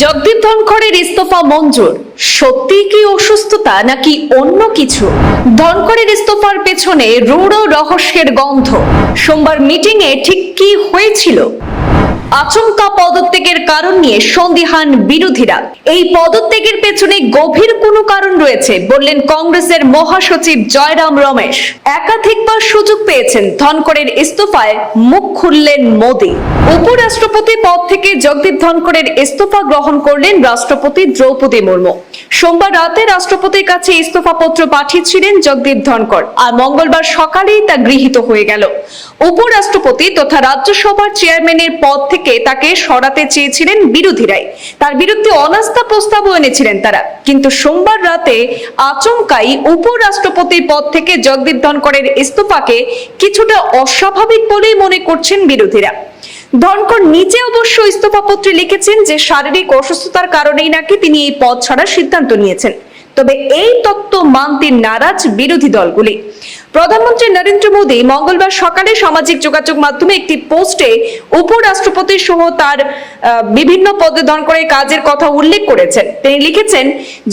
জগদীপ ধনখড়ের ইস্তফা মঞ্জুর। সত্যি কি অসুস্থতা নাকি অন্য কিছু? ধনখড়ের ইস্তফার পেছনে রূঢ় রহস্যের গন্ধ। সোমবার মিটিংয়ে ঠিক কি হয়েছিল? আচমকা পদত্যাগের কারণ নিয়ে সন্দিহান বিরোধীরা। এই পদত্যাগের পেছনে গভীর কোনো কারণ রয়েছে, বললেন কংগ্রেসের মহাসচিব জয়রাম রমেশ। একাধিকবার সুযোগ পেয়েছেন ধনকরের ইস্তফায়, মুখ খুললেন মোদী। উপরাষ্ট্রপতি পদ থেকে জগদীপ ধনকরের ইস্তফা গ্রহণ করলেন রাষ্ট্রপতি দ্রৌপদী মুর্মু। সোমবার রাতে রাষ্ট্রপতির কাছে ইস্তফা পত্র পাঠিয়েছিলেন জগদীপ ধনকর, আর মঙ্গলবার সকালেই তা গৃহীত হয়ে গেল। উপরাষ্ট্রপতি তথা রাজ্যসভার চেয়ারম্যানের পদ থেকে তাকে সরাতে চেয়েছিলেন বিরোধীরাই। তার বিরুদ্ধে অনাস্থা প্রস্তাবও এনেছিলেন তারা। কিন্তু সোমবার রাতে আচমকাই উপরাষ্ট্রপতির পদ থেকে জগদীপ ধনকরের ইস্তফাকে কিছুটা অস্বাভাবিক বলেই মনে করছেন বিরোধীরা। ধনকর নিজে অবশ্য ইস্তফা পত্রে লিখেছেন যে, শারীরিক অসুস্থতার কারণেই নাকি তিনি এই পদ ছাড়ার সিদ্ধান্ত নিয়েছেন। তবে এই তত্ত্ব মানতে নারাজ বিরোধী দলগুলি। প্রধানমন্ত্রী নরেন্দ্র মোদী মঙ্গলবার সকালে সামাজিক যোগাযোগ মাধ্যমে একটি পোস্টে উপরাষ্ট্রপতি সহ তার বিভিন্ন পদে ধনকরের কাজের কথা উল্লেখ করেছেন। তিনি লিখেছেন,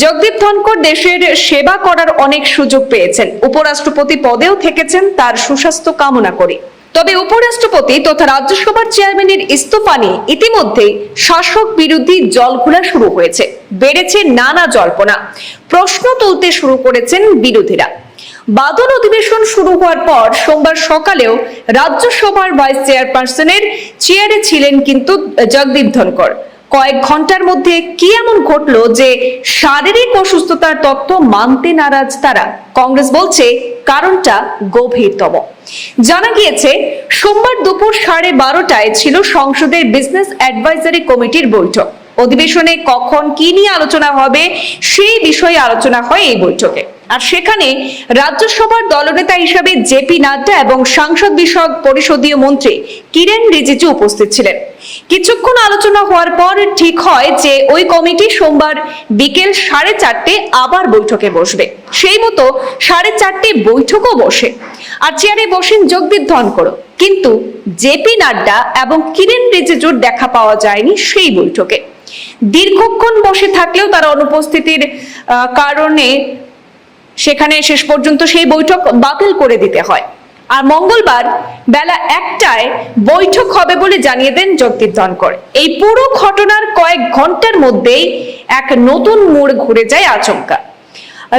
জগদীপ ধনকর দেশের সেবা করার অনেক সুযোগ পেয়েছেন। উপরাষ্ট্রপতি পদেও থেকেছেন তার সুস্বাস্থ্য কামনা করে। তবে উপরাষ্ট্রপতি তথা রাজ্যসভার চেয়ারম্যানের ইস্তফা নিয়ে ইতিমধ্যে শাসক বিরোধী জলঘোলা শুরু হয়েছে। বেড়েছে নানা জল্পনা। প্রশ্ন তুলতে শুরু করেছেন বিরোধীরা। বাদল অধিবেশন শুরু হওয়ার পর সোমবার সকালেও রাজ্যসভার ভাইস চেয়ারপারসনের চেয়ারে ছিলেন কিন্তু জগদীপ ধনকর কয়েক ঘণ্টার মধ্যে কি এমন ঘটলো যে শারীরিক অসুস্থতার তত্ত্ব মানতে নারাজ তারা? কংগ্রেস বলছে কারণটা গভীরতম। জানা গিয়েছে, সোমবার দুপুর সাড়ে বারোটায় ছিল সংসদের বিজনেস অ্যাডভাইজারি কমিটির বৈঠক। অধিবেশনে কখন কি নিয়ে আলোচনা হবে সেই বিষয়ে আলোচনা হয় এই বৈঠকে। আর সেখানে রাজ্যসভার দলনেতা হিসাবে জেপি নাড্ডা এবং সাংসদ বিষয়ক পরিষদীয় মন্ত্রী কিরেন রিজিজু উপস্থিত ছিলেন। কিছুক্ষণ আলোচনা হওয়ার পর ঠিক হয় যে ওই কমিটি সোমবার বিকেল সাড়ে চারটে আবার বৈঠকে বসবে। সেই মতো সাড়ে চারটে বৈঠকও বসে। আর চেয়ারে বসেন জগদীপ ধনকর কিন্তু জেপি নাড্ডা এবং কিরেন রিজিজুর দেখা পাওয়া যায়নি সেই বৈঠকে। দীর্ঘক্ষণ বসে থাকলেও তার অনুপস্থিতির কারণে সেখানে শেষ পর্যন্ত সেই বৈঠক বাতিল করে দিতে হয়। আর মঙ্গলবার বেলা একটায় বৈঠক হবে বলে জানিয়ে দেন জগদীপ ধনকর এই পুরো ঘটনার কয়েক ঘণ্টার মধ্যেই এক নতুন মোড় ঘুরে যায় আচমকা।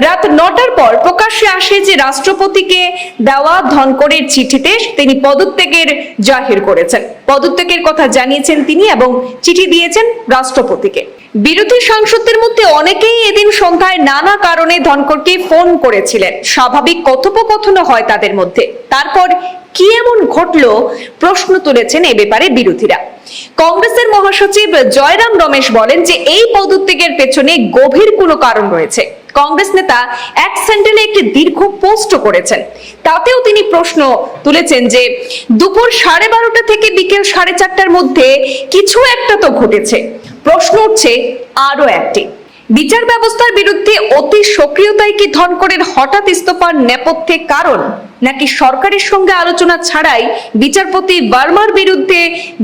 রাত নটার পর প্রকাশ্যে আসে যে রাষ্ট্রপতিকে দেওয়া ধনকরের চিঠিতে, তিনি পদত্যাগের জাহির করেছেন। পদত্যাগের কথা জানিয়েছেন তিনি এবং চিঠি দিয়েছেন রাষ্ট্রপতিকে। বিরোধী সাংসদদের মধ্যে অনেকেই এদিন সন্ধ্যায় নানা কারণে ধনকরকে ফোন করেছিলেন। স্বাভাবিক কথোপকথনও হয় তাদের মধ্যে। তারপর কি এমন ঘটলো প্রশ্ন তুলেছেন এ ব্যাপারে বিরোধীরা। কংগ্রেসের মহাসচিব জয়রাম রমেশ বলেন যে এই পদত্যাগের পেছনে গভীর কোনো কারণ রয়েছে। কংগ্রেস নেতা এক স্যান্ডেলে একটি দীর্ঘ পোস্ট করেছেন। তাতেও তিনি প্রশ্ন তুলেছেন যে, দুপুর সাড়ে বারোটা থেকে বিকেল সাড়ে চারটার মধ্যে কিছু একটা তো ঘটেছে। প্রশ্ন উঠছে আরও একটি। বিচার ব্যবস্থার বিরুদ্ধে অতি সক্রিয়তায় কি ধনকরের হঠাৎ ইস্তফার নেপথ্যে কারণ? নাকি সরকারের সঙ্গে আলোচনা ছাড়াই বিচারপতি বার্মার বিরুদ্ধে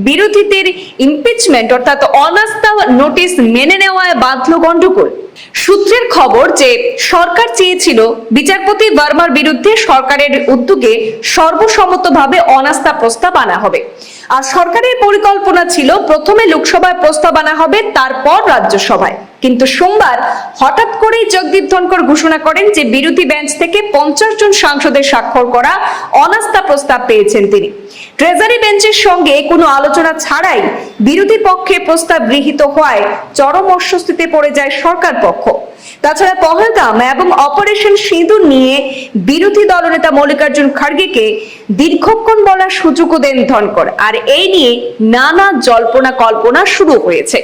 বিরোধীদের ইমপিচমেন্ট অর্থাৎ অনাস্থা নোটিশ মেনে নেওয়ায় বাঁধল গন্ডগোল সূত্রের খবর যে সরকার চেয়েছিল বিচারপতি বার্মার বিরুদ্ধে সরকারের উদ্যোগে সর্বসম্মতভাবে অনাস্থা প্রস্তাব আনা হবে। আর সরকারের পরিকল্পনা ছিল প্রথমে লোকসভায় প্রস্তাব আনা হবে, তারপর রাজ্যসভায়। কিন্তু সোমবার হঠাৎ করেই জগদীপ ধনকর ঘোষণা করেন যে বিরোধী বেঞ্চ থেকে পঞ্চাশ জন সাংসদের স্বাক্ষর করা অনাস্থা প্রস্তাব পেয়েছেন তিনি। ট্রেজারি বেঞ্চের সঙ্গে কোনো আলোচনা ছাড়াই বিরোধী পক্ষে প্রস্তাব গৃহীত হওয়ায় চরম অস্বস্তিতে পড়ে যায় সরকার পক্ষ। তাছাড়া পহলগাম এবং অপারেশন সিঁদুর নিয়ে বিরোধী দলনেতা মল্লিকার্জুন খাড়গেকে দীর্ঘক্ষণ বলার সুযোগও দেন ধনকর। আর এই নিয়ে নানা জল্পনা কল্পনা শুরু হয়েছে।